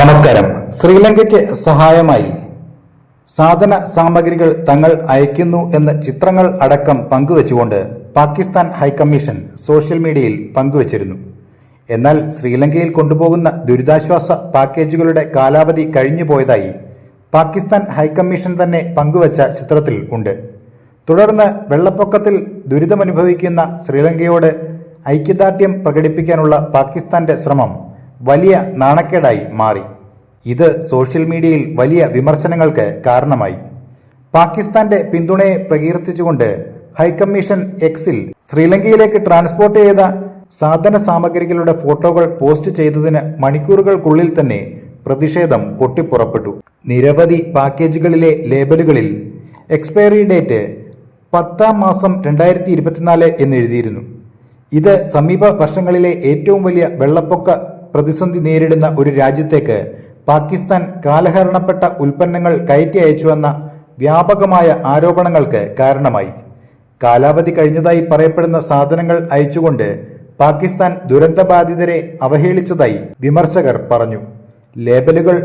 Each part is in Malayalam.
നമസ്കാരം. ശ്രീലങ്കയ്ക്ക് സഹായമായി സാധന സാമഗ്രികൾ തങ്ങൾ അയക്കുന്നു എന്ന ചിത്രങ്ങൾ അടക്കം പങ്കുവച്ചുകൊണ്ട് പാകിസ്ഥാൻ ഹൈക്കമ്മീഷൻ സോഷ്യൽ മീഡിയയിൽ പങ്കുവച്ചിരുന്നു. എന്നാൽ ശ്രീലങ്കയിൽ കൊണ്ടുപോകുന്ന ദുരിതാശ്വാസ പാക്കേജുകളുടെ കാലാവധി കഴിഞ്ഞു പോയതായി പാകിസ്ഥാൻ ഹൈക്കമ്മീഷൻ തന്നെ പങ്കുവച്ച ചിത്രത്തിൽ ഉണ്ട്. തുടർന്ന് വെള്ളപ്പൊക്കത്തിൽ ദുരിതമനുഭവിക്കുന്ന ശ്രീലങ്കയോട് ഐക്യദാർഢ്യം പ്രകടിപ്പിക്കാനുള്ള പാകിസ്ഥാന്റെ ശ്രമം വലിയ നാണക്കേടായി മാറി. ഇത് സോഷ്യൽ മീഡിയയിൽ വലിയ വിമർശനങ്ങൾക്ക് കാരണമായി. പാകിസ്ഥാന്റെ പിന്തുണയെ പ്രകീർത്തിച്ചുകൊണ്ട് ഹൈക്കമ്മീഷൻ എക്സിൽ ശ്രീലങ്കയിലേക്ക് ട്രാൻസ്പോർട്ട് ചെയ്ത സാധന സാമഗ്രികളുടെ ഫോട്ടോകൾ പോസ്റ്റ് ചെയ്തതിന് മണിക്കൂറുകൾക്കുള്ളിൽ തന്നെ പ്രതിഷേധം പൊട്ടിപ്പുറപ്പെട്ടു. നിരവധി പാക്കേജുകളിലെ ലേബലുകളിൽ എക്സ്പയറി ഡേറ്റ് പത്താം മാസം രണ്ടായിരത്തി ഇരുപത്തിനാല് എന്നെഴുതിയിരുന്നു ഇത് സമീപ വർഷങ്ങളിലെ ഏറ്റവും വലിയ വെള്ളപ്പൊക്ക പ്രതിസന്ധി നേരിടുന്ന ഒരു രാജ്യത്തേക്ക് പാകിസ്ഥാൻ കാലഹരണപ്പെട്ട ഉൽപ്പന്നങ്ങൾ കയറ്റി അയച്ചുവെന്ന വ്യാപകമായ ആരോപണങ്ങൾക്ക് കാരണമായി. കാലാവധി കഴിഞ്ഞതായി പറയപ്പെടുന്ന സാധനങ്ങൾ അയച്ചുകൊണ്ട് പാകിസ്ഥാൻ ദുരന്തബാധിതരെ അവഹേളിച്ചതായി വിമർശകർ പറഞ്ഞു. ലേബലുകൾ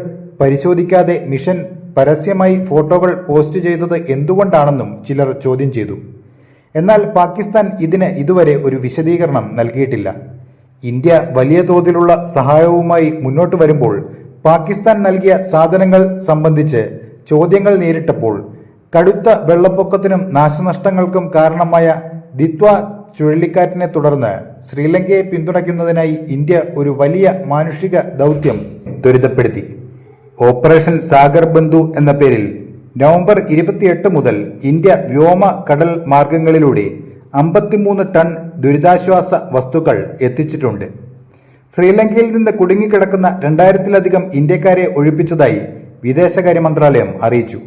പരിശോധിക്കാതെ മിഷൻ പരസ്യമായി ഫോട്ടോകൾ പോസ്റ്റ് ചെയ്തത് എന്തുകൊണ്ടാണെന്നും ചിലർ ചോദ്യം ചെയ്തു. എന്നാൽ പാകിസ്ഥാൻ ഇതിന് ഇതുവരെ ഒരു വിശദീകരണം നൽകിയിട്ടില്ല. ഇന്ത്യ വലിയ തോതിലുള്ള സഹായവുമായി മുന്നോട്ട് വരുമ്പോൾ പാകിസ്ഥാൻ നൽകിയ സാധനങ്ങൾ സംബന്ധിച്ച് ചോദ്യങ്ങൾ നേരിട്ടപ്പോൾ കടുത്ത വെള്ളപ്പൊക്കത്തിനും നാശനഷ്ടങ്ങൾക്കും കാരണമായ ദിത്വ ചുഴലിക്കാറ്റിനെ തുടർന്ന് ശ്രീലങ്കയെ പിന്തുണയ്ക്കുന്നതിനായി ഇന്ത്യ ഒരു വലിയ മാനുഷിക ദൗത്യം ത്വരിതപ്പെടുത്തി. ഓപ്പറേഷൻ സാഗർ ബന്ധു എന്ന പേരിൽ നവംബർ ഇരുപത്തിയെട്ട് മുതൽ ഇന്ത്യ വ്യോമ കടൽ മാർഗങ്ങളിലൂടെ അമ്പത്തിമൂന്ന് ടൺ ദുരിതാശ്വാസ വസ്തുക്കൾ എത്തിച്ചിട്ടുണ്ട്. ശ്രീലങ്കയിൽ നിന്ന് കുടുങ്ങിക്കിടക്കുന്ന രണ്ടായിരത്തിലധികം ഇന്ത്യക്കാരെ ഒഴിപ്പിച്ചതായി വിദേശകാര്യ മന്ത്രാലയം അറിയിച്ചു.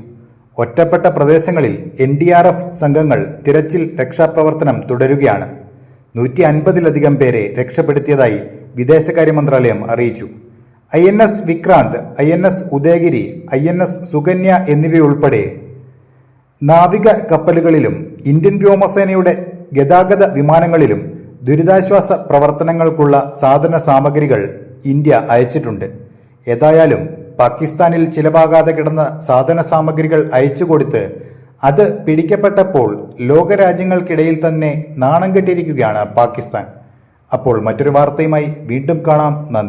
ഒറ്റപ്പെട്ട പ്രദേശങ്ങളിൽ എൻ ഡി ആർ എഫ് സംഘങ്ങൾ തിരച്ചിൽ രക്ഷാപ്രവർത്തനം തുടരുകയാണ്. നൂറ്റി അൻപതിലധികം പേരെ രക്ഷപ്പെടുത്തിയതായി വിദേശകാര്യ മന്ത്രാലയം അറിയിച്ചു. I N S Vikrant I N S Udayagiri I N S Sukanya എന്നിവയുൾപ്പെടെ നാവിക കപ്പലുകളിലും ഇന്ത്യൻ വ്യോമസേനയുടെ ഗതാഗത വിമാനങ്ങളിലും ദുരിതാശ്വാസ പ്രവർത്തനങ്ങൾക്കുള്ള സാധന സാമഗ്രികൾ ഇന്ത്യ അയച്ചിട്ടുണ്ട്. ഏതായാലും പാകിസ്ഥാനിൽ ചിലവാകാതെ കിടന്ന സാധന സാമഗ്രികൾ അയച്ചു കൊടുത്ത് അത് പിടിക്കപ്പെട്ടപ്പോൾ ലോകരാജ്യങ്ങൾക്കിടയിൽ തന്നെ നാണം കെട്ടിയിരിക്കുകയാണ് പാകിസ്ഥാൻ. അപ്പോൾ മറ്റൊരു വാർത്തയുമായി വീണ്ടും കാണാം. നന്ദി.